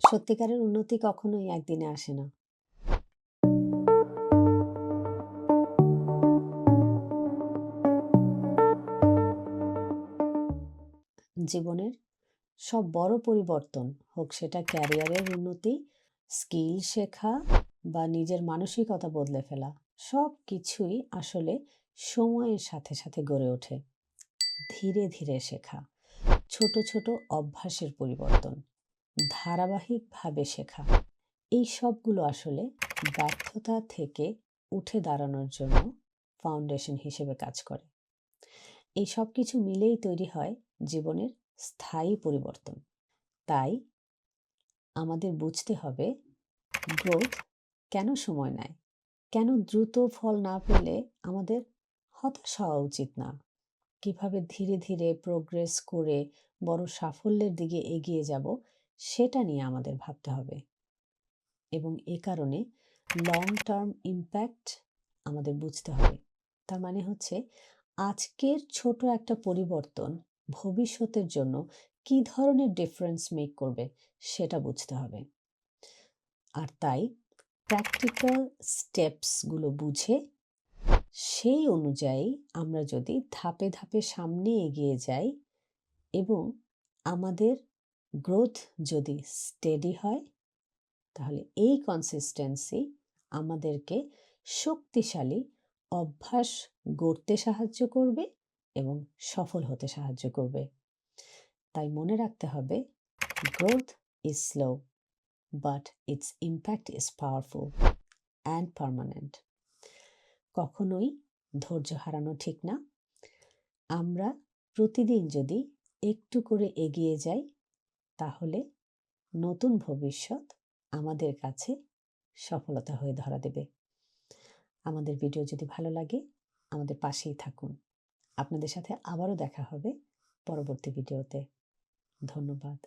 সত্যিকারের উন্নতি কখনোই একদিনে আসে না। জীবনের সব বড় পরিবর্তন হোক সেটা ক্যারিয়ারের উন্নতি, স্কিল শেখা বা নিজের মানসিকতা বদলে ফেলা, সব কিছুই আসলে সময়ের সাথে, সাথে গড়ে ওঠে। ধীরে, ধীরে শেখা, ছোট, ছোট অভ্যাসের পরিবর্তন, ধারাবাহিকভাবে শেখা, এই সবগুলো আসলে ব্যর্থতা থেকে উঠে দাঁড়ানোর জন্য ফাউন্ডেশন হিসেবে কাজ করে। এই সব কিছু মিলেই তৈরি হয় জীবনের স্থায়ী পরিবর্তন। তাই আমাদের বুঝতে হবে গ্রোথ কেন সময় নেয়? কেন দ্রুত ফল না পেলে আমাদের হতাশ হওয়া উচিত না? কীভাবে ধীরে, ধীরে প্রোগ্রেস করে বড় সাফল্যের দিকে এগিয়ে যাব সেটা নিয়ে আমাদের ভাবতে হবে। এবং এ কারণে লং টার্ম ইমপ্যাক্ট আমাদের বুঝতে হবে। তার মানে হচ্ছে আজকের ছোট একটা পরিবর্তন ভবিষ্যতের জন্য কি ধরনের ডিফারেন্স মেক করবে সেটা বুঝতে হবে। আর তাই প্র্যাকটিক্যাল স্টেপসগুলো বুঝে সেই অনুযায়ী আমরা যদি ধাপে, ধাপে সামনে এগিয়ে যাই এবং আমাদের গ্রোথ যদি স্টেডি হয়, তাহলে এই কনসিস্টেন্সি আমাদেরকে শক্তিশালী অভ্যাস গড়তে সাহায্য করবে এবং সফল হতে সাহায্য করবে। তাই মনে রাখতে হবে growth is slow but it's impact is powerful and permanent. কখনোই ধৈর্য হারানো ঠিক না। আমরা প্রতিদিন যদি একটু করে এগিয়ে যাই তাহলে নতুন ভবিষ্যৎ আমাদের কাছে সফলতা হয়ে ধরা দেবে। আমাদের ভিডিও যদি ভালো লাগে, আমাদের পাশেই থাকুন। আপনাদের সাথে আবারও দেখা হবে পরবর্তী ভিডিওতে। ধন্যবাদ।